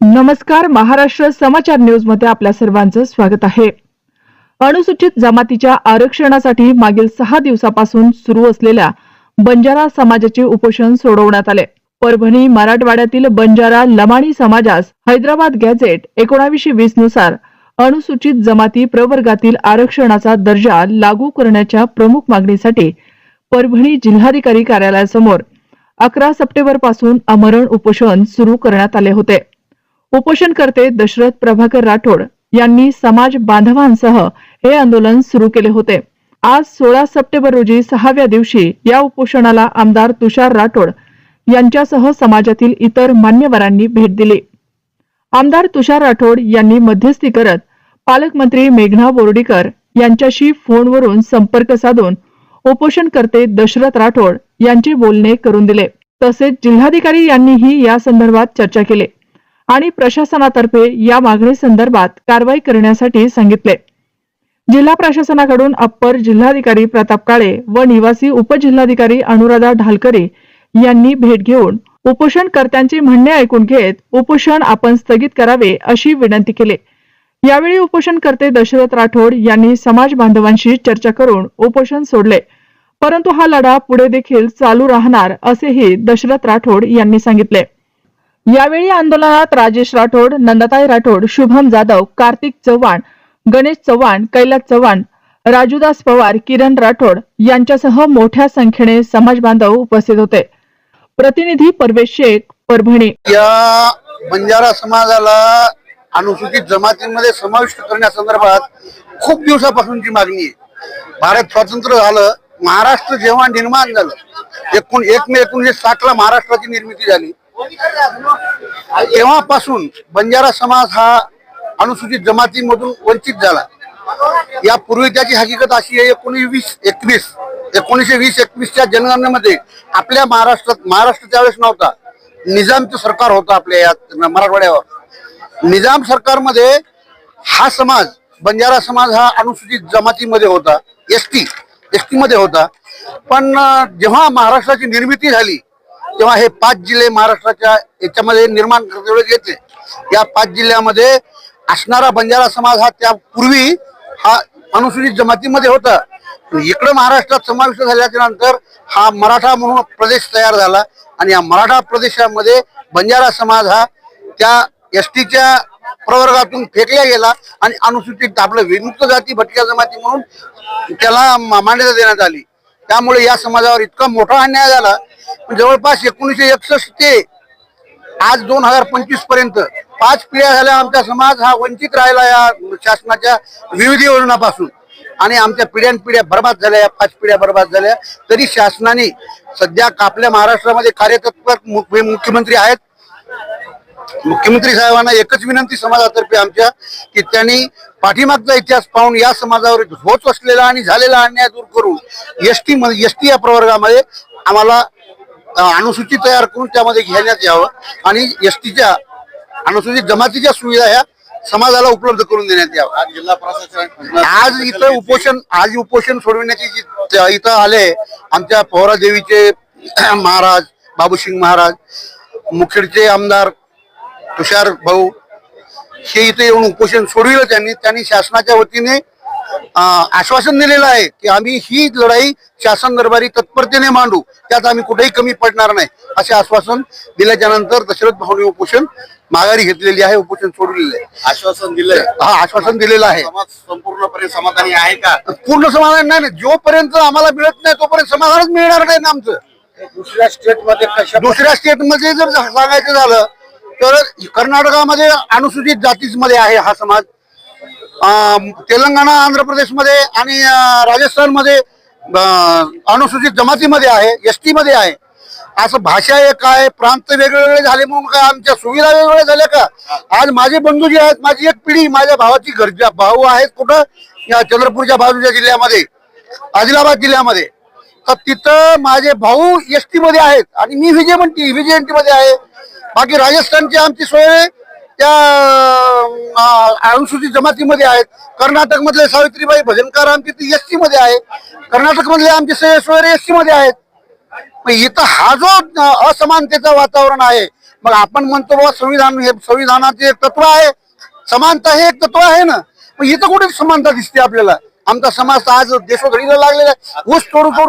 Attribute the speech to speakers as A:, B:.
A: नमस्कार महाराष्ट्र समाचार न्यूजमध्ये आपल्या सर्वांचं स्वागत आहे. अनुसूचित जमातीच्या आरक्षणासाठी मागील सहा दिवसापासून सुरू असलेल्या बंजारा समाजाचे उपोषण सोडवण्यात आले. परभणी मराठवाड्यातील बंजारा लमाणी समाजास हैदराबाद गॅझेट एकोणावीसशे वीसनुसार अनुसूचित जमाती प्रवर्गातील आरक्षणाचा दर्जा लागू करण्याच्या प्रमुख मागणीसाठी परभणी जिल्हाधिकारी कार्यालयासमोर अकरा सप्टेंबरपासून आमरण उपोषण सुरू करण्यात आले होते. उपोषणकर्ते दशरथ प्रभाकर राठोड यांनी समाज बांधवांसह हे आंदोलन सुरू केले होते. आज सोळा सप्टेंबर रोजी सहाव्या दिवशी या उपोषणाला आमदार तुषार राठोड यांच्यासह समाजातील इतर मान्यवरांनी भेट दिली. आमदार तुषार राठोड यांनी मध्यस्थी करत पालकमंत्री मेघना बोर्डीकर यांच्याशी फोनवरून संपर्क साधून उपोषणकर्ते दशरथ राठोड यांचे बोलणे करून दिले. तसेच जिल्हाधिकारी यांनीही या संदर्भात चर्चा केली. आणि प्रशासनातर्फे या मागणी संदर्भात कारवाई करण्यासाठी सांगितले. जिल्हा प्रशासनाकडून अप्पर जिल्हाधिकारी प्रताप काळे व निवासी उपजिल्हाधिकारी अनुराधा ढालकरे यांनी भेट घेऊन उपोषणकर्त्यांचे म्हणणे ऐकून घेत उपोषण आपण स्थगित करावे अशी विनंती केली. यावेळी उपोषणकर्ते दशरथ राठोड यांनी समाज बांधवांशी चर्चा करून उपोषण सोडले. परंतु हा लढा पुढे देखील चालू राहणार असेही दशरथ राठोड यांनी सांगितले. यावेळी आंदोलनात राजेश राठोड नंदाताई राठोड शुभम जाधव कार्तिक चव्हाण गणेश चव्हाण कैलास चव्हाण राजूदास पवार किरण राठोड यांच्यासह मोठ्या संख्येने समाज बांधव उपस्थित होते. प्रतिनिधी परवेश शेख परभणी.
B: या बंजारा समाजाला अनुसूचित जमातीमध्ये समाविष्ट करण्यासंदर्भात खूप दिवसापासूनची मागणी आहे. भारत स्वातंत्र्य झालं महाराष्ट्र जेव्हा निर्माण झालं एकूण एक मे एकोणीशे साठ ला महाराष्ट्राची निर्मिती झाली तेव्हापासून बंजारा समाज हा अनुसूचित जमातीमधून वंचित झाला. यापूर्वी त्याची हकीकत अशी आहे एकोणीस एकवीस एकोणीसशे वीस एकवीसच्या जनगणनेमध्ये आपल्या महाराष्ट्रात महाराष्ट्र त्यावेळेस नव्हता. निजामचं सरकार होतं आपल्या या मराठवाड्यावर. निजाम सरकारमध्ये हा समाज बंजारा समाज हा अनुसूचित जमातीमध्ये होता. एस टी एस टी मध्ये होता. पण जेव्हा महाराष्ट्राची निर्मिती झाली तेव्हा हे पाच जिल्हे महाराष्ट्राच्या याच्यामध्ये निर्माण करते घेतले या पाच जिल्ह्यामध्ये असणारा बंजारा समाज हा त्यापूर्वी हा अनुसूचित जमातीमध्ये होता. इकडं महाराष्ट्रात समाविष्ट झाल्याच्यानंतर हा मराठा म्हणून प्रदेश तयार झाला आणि या मराठा प्रदेशामध्ये बंजारा समाज हा त्या एस टीच्या प्रवर्गातून फेकला गेला आणि अनुसूचित आपलं विमुक्त जाती भटक्या जमाती म्हणून त्याला मान्यता देण्यात आली. त्यामुळे या समाजावर इतका मोठा अन्याय झाला जवळपास एकोणीसशे एकसष्ट ते आज दोन हजार पंचवीसपर्यंत पाच पिढ्या झाल्या आमचा समाज हा वंचित राहिला या शासनाच्या विविध योजनापासून. आणि आमच्या पिढ्यान पिढ्या बर्बाद झाल्या या पाच पिढ्या बर्बाद झाल्या. तरी शासनाने सध्या आपल्या महाराष्ट्रामध्ये कार्यतत्पर मुख्य- मुख्यमंत्री आहेत. मुख्यमंत्री साहेबांना एकच विनंती समाजातर्फे आमच्या की त्यांनी पाठीमागचा इतिहास पाहून या समाजावर होत असलेला आणि झालेला अन्याय दूर करून एस टी एस टी या प्रवर्गामध्ये आम्हाला अ, अनुसूचित तयार करून त्यामध्ये घेण्यात यावं. आणि एस टीच्या अनुसूचित जमातीच्या सुविधा ह्या समाजाला उपलब्ध करून देण्यात यावं
C: आज जिल्हा प्रशासन
B: आज इथं उपोषण आज उपोषण सोडविण्याची जी इथं आले आमच्या पवारा देवीचे महाराज बाबूसिंग महाराज मुखेडचे आमदार तुषार भाऊ हे इथे येऊन उपोषण सोडविलं त्यांनी. त्यांनी शासनाच्या वतीने आश्वासन दिलेलं आहे की आम्ही ही लढाई शासन दरबारी तत्परतेने मांडू. त्यात आम्ही कुठेही कमी पडणार नाही असे आश्वासन दिल्याच्या नंतर दशरथ भाऊने उपोषण माघारी घेतलेली आहे उपोषण सोडलेले आहे.
C: आश्वासन दिलंय.
B: हा आश्वासन दिलेलं आहे.
C: समाज संपूर्णपणे समाधानी आहे का?
B: पूर्ण समाधान नाही. जोपर्यंत आम्हाला मिळत नाही तोपर्यंत समाधानच मिळणार नाही ना आमचं.
C: दुसऱ्या स्टेटमध्ये कशा
B: दुसऱ्या स्टेटमध्ये जर सांगायचं झालं तर कर्नाटकामध्ये अनुसूचित जातीमध्ये आहे हा समाज. तेलंगणा आंध्र प्रदेशमध्ये आणि राजस्थानमध्ये अनुसूचित जमातीमध्ये आहे एस टीमध्ये आहे. असं भाषा एक आहे प्रांत वेगवेगळे झाले म्हणून का आमच्या सुविधा वेगवेगळ्या झाल्या का? आज माझे बंधू जे आहेत माझी एक पिढी माझ्या भावाची घरच्या भाऊ आहेत कुठं? या चंद्रपूरच्या बाजूच्या जिल्ह्यामध्ये आदिलाबाद जिल्ह्यामध्ये. तर तिथं माझे भाऊ एस टी मध्ये आहेत आणि मी विजय म्हणते विजयमध्ये आहे. बाकी राजस्थानची आमची सोय त्या अनुसूचित जमातीमध्ये आहेत. कर्नाटक मधले सावित्रीबाई भजनकार आमची एस टी मध्ये आहे कर्नाटक मधले आमचे सय्यद एस टी मध्ये आहेत इथं हा जो असमानतेचं वातावरण आहे मग आपण म्हणतो बाबा संविधान हे संविधानाचे एक तत्व आहे. समानता हे एक तत्व आहे ना? मग इथं कुठे समानता दिसते आपल्याला? आमचा समाज आज देशोधडीला लागलेला आहे. ऊस तोडू